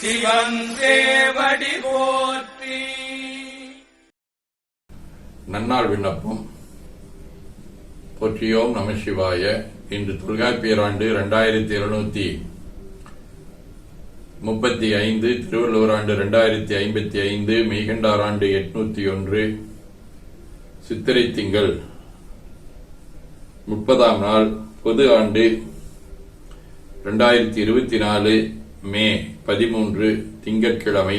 சிவன் சேவடி போற்றி. நன்னாள் விண்ணப்பம். போற்றியோம் நம சிவாய. இன்று தொல்காப்பியர் ஆண்டு இரண்டாயிரத்தி இருநூத்தி முப்பத்தி ஐந்து திருவள்ளுவர் ஆண்டு இரண்டாயிரத்தி ஐம்பத்தி ஐந்து மெய்கண்டார் ஆண்டு எட்நூத்தி ஒன்று சித்திரை திங்கள் முப்பதாம் நாள் பொது ஆண்டு இரண்டாயிரத்தி இருபத்தி நாலு மே பதிமூன்று திங்கட்கிழமை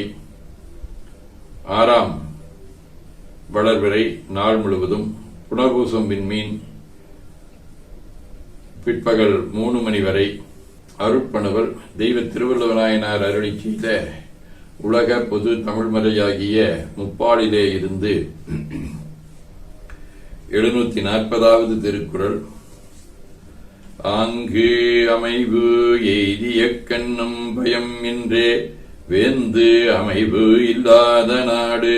ஆறாம் வளர்விரை நாள் முழுவதும் புனர்பூசம் விண்மீன் பிற்பகல் மூணு மணி வரை அருட்பணுவல் தெய்வ திருவள்ளுவநாயனார் அருளி செய்த உலக பொது தமிழ்மறையாகிய முப்பாலிலே இருந்து எழுநூத்தி நாற்பதாவது திருக்குறள் ஆங்கு அமைவு எய்திய கண்ணும் பயம் என்றே வேந்து அமைவு இல்லாத நாடு.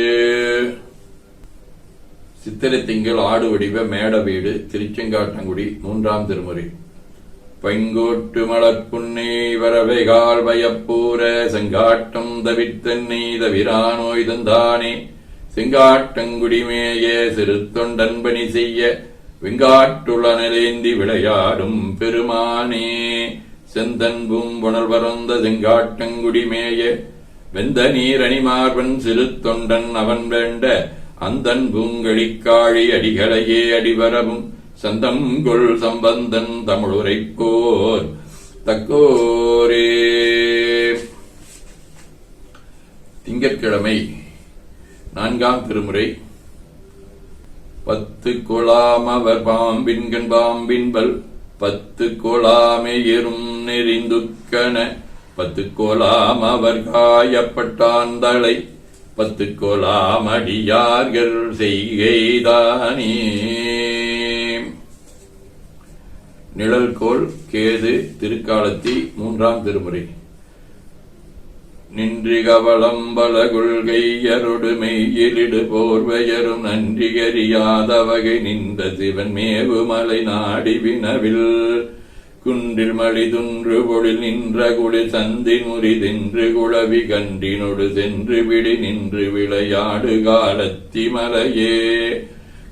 சித்திரை திங்கள் ஆடு வடிவ மேட வீடு திருச்செங்காட்டங்குடி மூன்றாம் திருமுறை. பைங்கோட்டு மலர்ப்புன்னை வரவைகால் பயப்பூர செங்காட்டம் தவித்தன்னை தவிரானோய் தந்தானே. செங்காட்டங்குடிமேய சிறு தொண்டன்பணி செய்ய வெங்காட்டுளனலேந்தி விளையாடும் பெருமானே செந்தன்பும் புனல் பரந்த செங்காட்டங்குடிமேய வெந்த நீரணிமார்பன் சிறு தொண்டன் அவன் வேண்ட அந்தன் பூங்கழிக்காழி அடிகளையே அடிவரவும் சந்தம்கொள் சம்பந்தன் தமிழுரைக்கோர் தக்கோரே. திங்கட்கிழமை நான்காம் திருமுறை பத்து கொளாம் அவர் பாம்பின்கண் பாம்பின்பல் பத்து கொளாமை எறும் நெறிந்துக்கன பத்து கோலாம் அவர் காயப்பட்டாந்தளை பத்து கோலாம் அடியார்கள் செய்கைதானே. நிழல்கோள் கேது திருக்காலத்தி மூன்றாம் திருமுறை. நின்றி கவளம் பல கொள்கையரொடு மெய்யிலிடு போர்வையரும் நன்றிகறியாத வகை நின்ற சிவன் மேவு மலை நாடி வினவில். குன்றில் மழிதுன்று பொழில் நின்ற குளிர் சந்தி முறி தின்று குழவி சென்று விடி நின்று விளையாடு காலத்தி மலையே.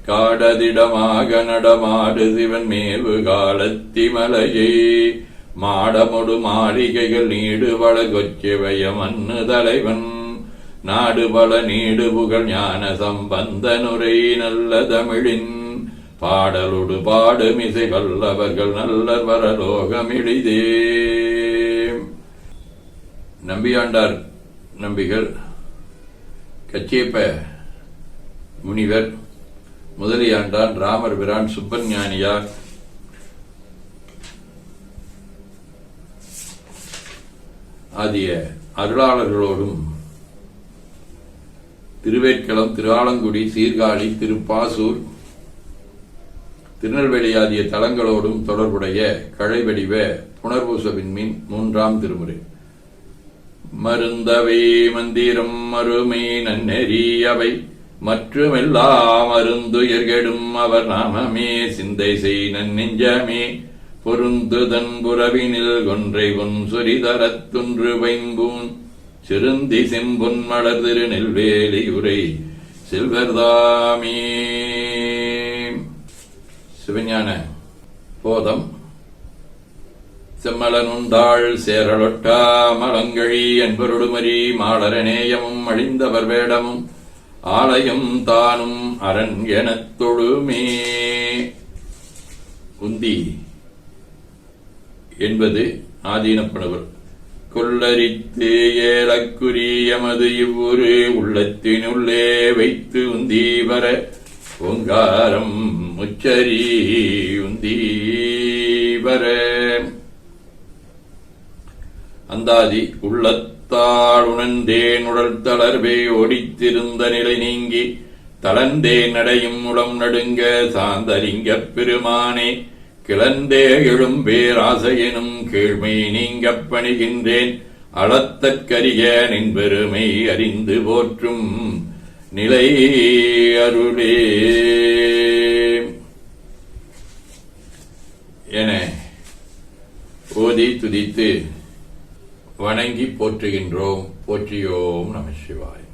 காடதிடமாக நடமாடு சிவன் மேவு காலத்தி மலையே. மாடமொடு மாளிகைகள் நீடுவள கொச்சிவய தலைவன். நாடுபல நீடு புகழ் ஞான சம்பந்தனுரை நல்ல தமிழின். பாடலொடு பாடுமிசை வல்லவர்கள் நல்ல வரலோகமிழிதே நம்பியாண்டார் நம்பிகள் கச்சேப்ப முனிவர் முதலியாண்டான் ராமர் பிரான் சுப்பஞானியார் ஆகிய அருளாளர்களோடும் திருவேட்களம் திருவாலங்குடி சீர்காழி திருப்பாசூர் திருநெல்வேலி ஆகிய தலங்களோடும் தொடர்புடைய கழைவடிவ புனர்பூச விண்மீன் மூன்றாம் திருமுறை. மருந்தவை மந்திரம் மறுமை நன்னெறியவை மற்றுமெல்லாம் அருந்துயர்கெடும் அவர் நாமமே சிந்தை செய் நன்னெஞ்சமே. பொருந்துதன் புறவினில் கொன்றை பொன் சொரிதரத்துன்று வைம்பூன் சிறுந்தி செம்பொன் மலர் திரு நெல்வேலி உரை செல்வர்தாமே. சிவஞான போதம். செம்மலனுண்டாள் சேரலொட்டா மலங்கழி என்பருடுமரி மாளரநேயமும் அழிந்தவர் வேடமும் ஆலயம் தானும் அரண் எனத் தொழுமே உந்தி என்பது ஆதீனப்படுவர் கொள்ளரித்து ஏலக்குரியமது இவ்வுரு உள்ளத்தினுள்ளே வைத்து உந்தீவர ஓங்காரம் முச்சரி உந்தீவர. அந்தாதி உள்ளத்தால் உணர்ந்தேன் உடல் தளர்வே ஒடித்திருந்த நிலை நீங்கி தளர்ந்தே நடையும் உளம் நடுங்க சாந்தலிங்கப் பெருமானே கிளந்தே எழும் பேராசையினும் கீழ்மை நீங்கப் பணிகின்றேன். அளத்தற்கரிய நின் பெருமை அறிந்து போற்றும் நிலை அருளே. என ஓதி துதித்து வணங்கி போற்றுகின்றோம். போற்றியோம் நம சிவாய்.